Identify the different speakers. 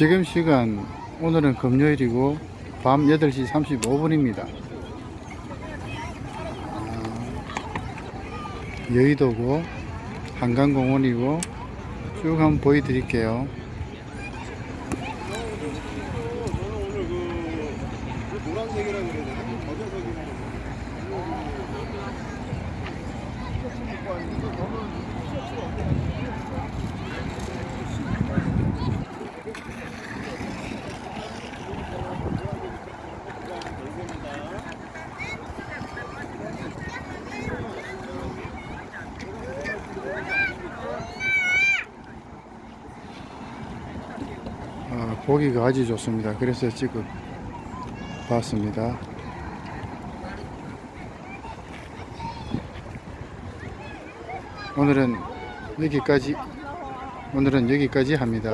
Speaker 1: 지금 시간 오늘은 금요일이고 밤 8시 35분입니다. 여의도고 한강공원이고 쭉 한번 보여드릴게요.
Speaker 2: 노란색이라 그래
Speaker 1: 어, 보기가 아주 좋습니다. 그래서 지금 봤습니다. 오늘은 여기까지 오늘은 여기까지 합니다.